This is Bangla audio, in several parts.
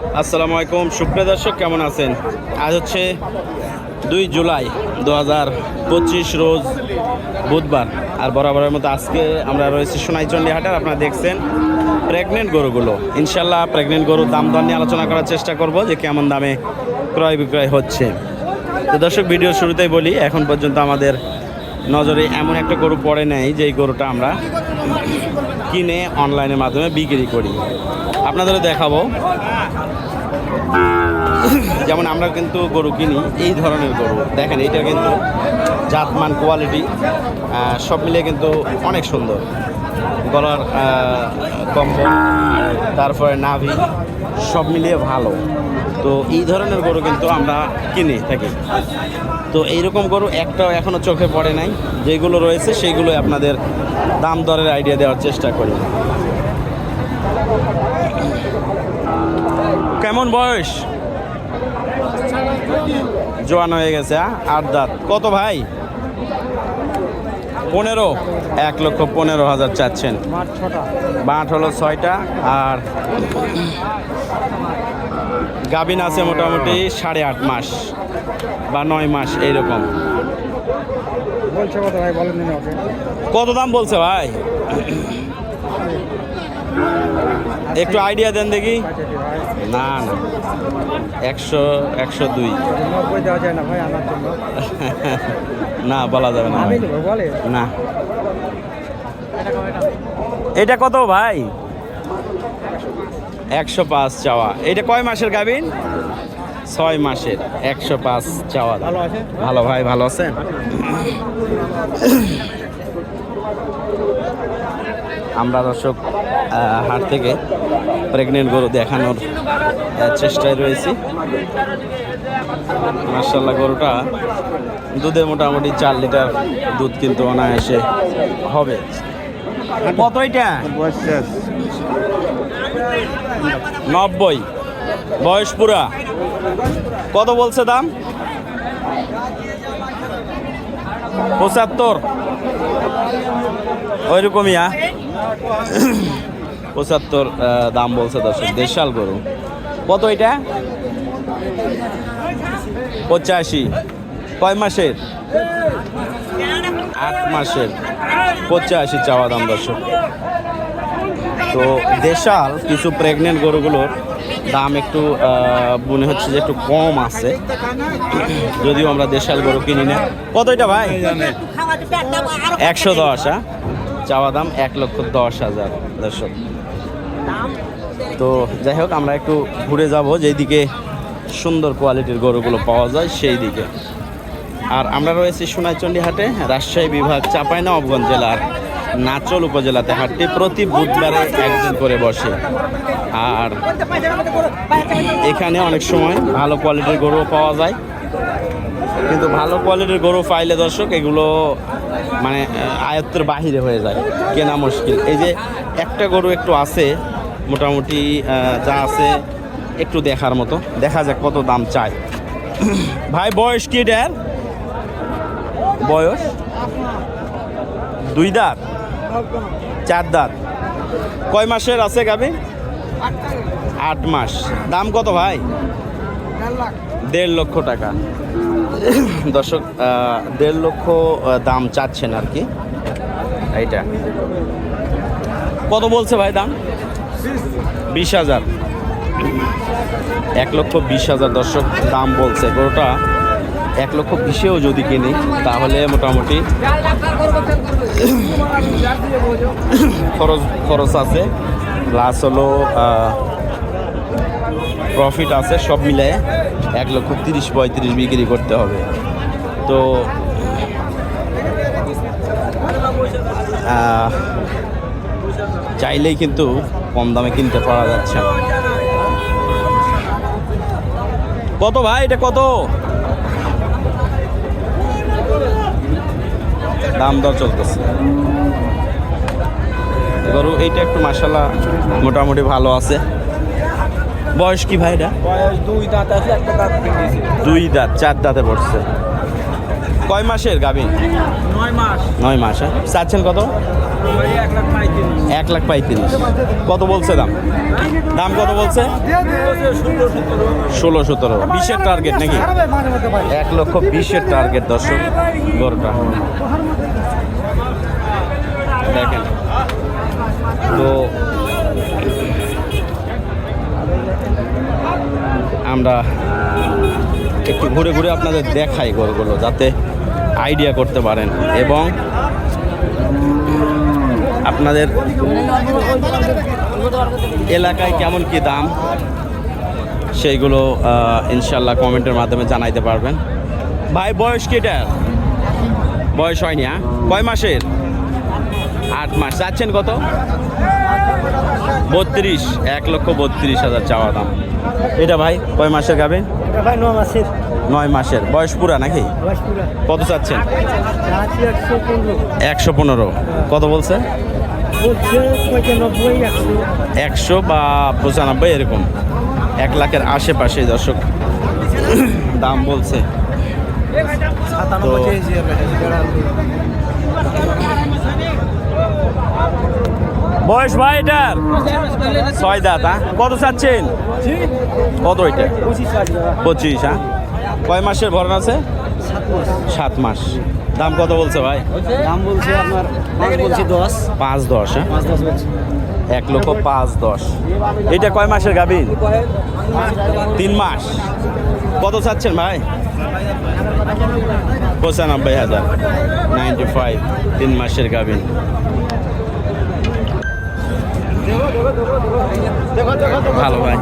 আসসালামু আলাইকুম। সুপ্রিয় দর্শক, কেমন আছেন? আজ হচ্ছে দুই জুলাই দু হাজার পঁচিশ রোজ বুধবার। আর বরাবরের মতো আজকে আমরা রয়েছি সোনাইচন্ডী হাটার আপনারা দেখছেন প্রেগনেন্ট গরুগুলো। ইনশাল্লাহ প্রেগনেন্ট গরুর দাম দর নিয়ে আলোচনা করার চেষ্টা করব যে কেমন দামে ক্রয় বিক্রয় হচ্ছে। তো দর্শক, ভিডিও শুরুতেই বলি, এখন পর্যন্ত আমাদের নজরে এমন একটা গরু পড়ে নেই যে গরুটা আমরা কিনে অনলাইনের মাধ্যমে বিক্রি করি। আপনাদেরও দেখাবো। যেমন আমরা কিন্তু গরু কিনি, এই ধরনের গরু। দেখেন এটা কিন্তু জাতমান কোয়ালিটি সব মিলিয়ে কিন্তু অনেক সুন্দর। গলার কম্বল, তারপরে নাভি সব মিলিয়ে ভালো। তো এই ধরনের গরু কিন্তু আমরা কিনে থাকি। তো এইরকম গরু একটাও এখনও চোখে পড়ে নাই। যেগুলো রয়েছে সেইগুলোই আপনাদের দাম দরের আইডিয়া দেওয়ার চেষ্টা করি। কেমন বয়স? জোয়ান হয়ে গেছে হ্যাঁ? আট দাঁত। কত ভাই? পনেরো? এক লক্ষ পনেরো হাজার চাচ্ছেন। বাঁট হলো ছয়টা, আর গাবিন আছে মোটামুটি সাড়ে আট মাস বা নয় মাস এইরকম। কত দাম বলছে ভাই? একটু আইডিয়া দেন দেখি। না না। একশো একশো দুই। নব্বই দেওয়া যায় না বলা যাবে না না। এটা কত ভাই? একশো পাঁচ চাওয়া। এটা কয় মাসের গাবিন ছয় মাসের একশো পাঁচ চাওয়া। ভালো ভাই ভালো আছেন আমরা দর্শক হাট থেকে প্রেগনেন্ট গরু দেখানোর চেষ্টায় রয়েছি। মার্শাল্লাহ গরুটা দুধে মোটামুটি চার লিটার দুধ কিন্তু অনায়াসে হবে। কত এটা? নব্বই। বয়স পুরা। কত বলছে দাম? পঁচাত্তর। ওইরকমই, আ? পঁচাত্তর দাম বলছে দর্শক, দেশাল গরু। কত এটা? পঁচাশি। কয় মাসের? আট মাসের। পঁচাশি চাওয়া দাম দর্শক। তো দেশাল কিছু প্রেগনেন্ট গরুগুলোর দাম একটু মনে হচ্ছে যে একটু কম আছে। যদিও আমরা দেশাল গরু কিনি না। কত এটা ভাই? একশো দশ হ্যাঁ? চাওয়া দাম এক লক্ষ দশ হাজার, দর্শক। তো যাই হোক, আমরা একটু ঘুরে যাব যেদিকে সুন্দর কোয়ালিটির গরুগুলো পাওয়া যায়, সেই দিকে। আর আমরা রয়েছি সোনাইচন্ডী হাটে, রাজশাহী বিভাগ, চাঁপাইনবাবগঞ্জ জেলার নাচল উপজেলাতে হাটটি প্রতি বুধবারে একদিন করে বসে। আর এখানে অনেক সময় ভালো কোয়ালিটির গরুও পাওয়া যায়। কিন্তু ভালো কোয়ালিটির গরু পাইলে দর্শক, এগুলো মানে আয়ত্তের বাহিরে হয়ে যায়, কেনা মুশকিল। এই যে একটা গরু একটু আছে, মোটামুটি যা আছে একটু দেখার মতো। দেখা যাক কত দাম চায়। ভাই, বয়স কি এটার? বয়স? দুই দাঁত। চার দাঁত। কয় মাসের আছে গাবি? আট মাস। দাম কত ভাই? দেড় লক্ষ টাকা। দর্শক দেড় লক্ষ দাম চাচ্ছেন আর কি। এইটা। কত বলছে ভাই দাম? বিশ হাজার। এক লক্ষ বিশ হাজার দর্শক দাম বলছে। গরুটা এক লক্ষ বিশেও যদি কিনি, তাহলে মোটামুটি খরচ খরচ আছে। প্লাস হলো প্রফিট আছে, সব মিলায়ে এক লক্ষ তিরিশ, পঁয়ত্রিশ বিক্রি করতে হবে। তো চাইলেই কিন্তু কম দামে কিনতে পারা যাচ্ছে না। কত ভাই? এটা কত? দাম দর চলতেছে। গরু এইটা একটু মাসাল্লাহ মোটামুটি ভালো আছে। বয়স কি ভাই এটা? বয়স দুই দাঁত আছে একটা দাঁত দুই দাঁত চার দাঁতে পড়ছে। কয় মাসের গাভিন নয় মাস। নয় মাস হ্যাঁ? চাচ্ছেন কত? এক লাখ পঁয়ত্রিশ। কত বলছে দাম? দাম কত বলছে? ষোলো সতেরো। ষোলো সতেরো বিশের টার্গেট নাকি? এক লক্ষ বিশের টার্গেট দর্শক। গরুটা। দেখেন। তো আমরা একটু ঘুরে ঘুরে আপনাদের দেখাই গরুগুলো যাতে আইডিয়া করতে পারেন এবং আপনাদের এলাকায় কেমন কি দাম সেইগুলো ইনশাল্লাহ কমেন্টের মাধ্যমে জানাইতে পারবেন। ভাই, বয়স কেটার বয়স হয়নি হ্যাঁ? কয় মাসের? আট মাস। যাচ্ছেন কত? বত্রিশ, এক লক্ষ বত্রিশ হাজার চাওয়া দাম। এটা ভাই, কয় মাসের গাবে নয় মাসের। বয়স পুরা নাকি? কত চাচ্ছেন? একশো পনেরো। কত বলছে? একশো। বা পঁচানব্বই এরকম। এক লাখের আশেপাশে দর্শক। দাম বলছে। তো- বয়স ভাই এটার? ছয় দাঁত হ্যাঁ? কত চাচ্ছেন? কত এটা? পঁচিশ হ্যাঁ কয় মাসের ভরণ আছে? সাত মাস। দাম কত বলছে ভাই? দাম বলছে আপনার পাঁচ বলছি দশ। পাঁচ দশ হ্যাঁ এক লক্ষ পাঁচ দশ। এটা কয় মাসের গাভীর? তিন মাস। কত চাচ্ছেন ভাই? পঁচানব্বই হাজার। নাইনটি ফাইভ তিন মাসের গাভীর। ভালো ভাই।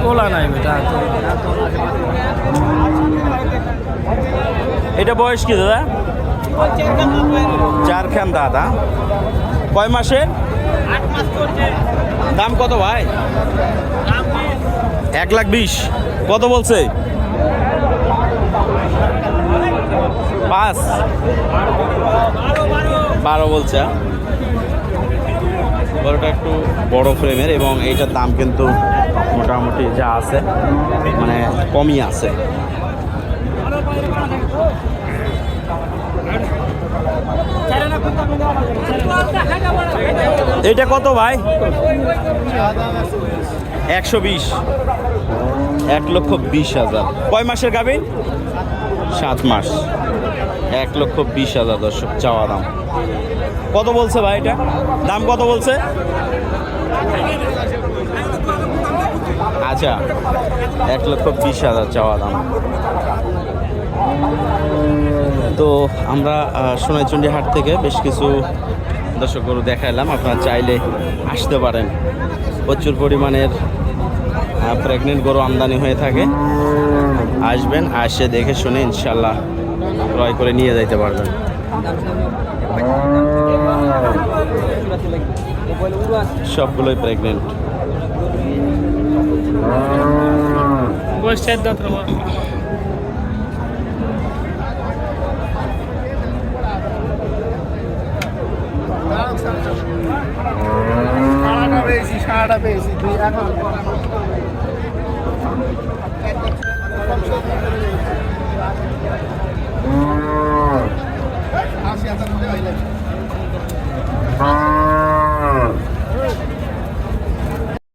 তোলা নাই বেটা এটা বয়স কি দাদা? চার খান দাদা। কয় মাসের? দাম কত ভাই? এক লাখ বিশ। কত বলছে? পাঁচ। বারো বলছে? বড়টা একটু বড় ফ্রেমের এবং এইটার দাম কিন্তু মোটামুটি যা আছে মানে কমই আছে। এটা কত ভাই? একশো বিশ। এক লক্ষ বিশ হাজার। কয় মাসের গাবিন সাত মাস। এক লক্ষ বিশ হাজার দর্শক চাওয়া দাম। কত বলছে ভাই এটা? দাম কত বলছে? আচ্ছা এক লক্ষ বিশ হাজার চাওয়া দাম। তো আমরা সোনাইচন্ডী হাট থেকে বেশ কিছু দর্শক গরু দেখাইলাম। আপনারা চাইলে আসতে পারেন। প্রচুর পরিমাণের প্রেগনেন্ট গরু আমদানি হয়ে থাকে। আসবেন, আসে দেখে শুনে ইনশাল্লাহ ক্রয় করে নিয়ে যাইতে পারবেন। সবগুলোই প্রেগনেন্ট সারাটা পেয়েছি এখন আশি হাজার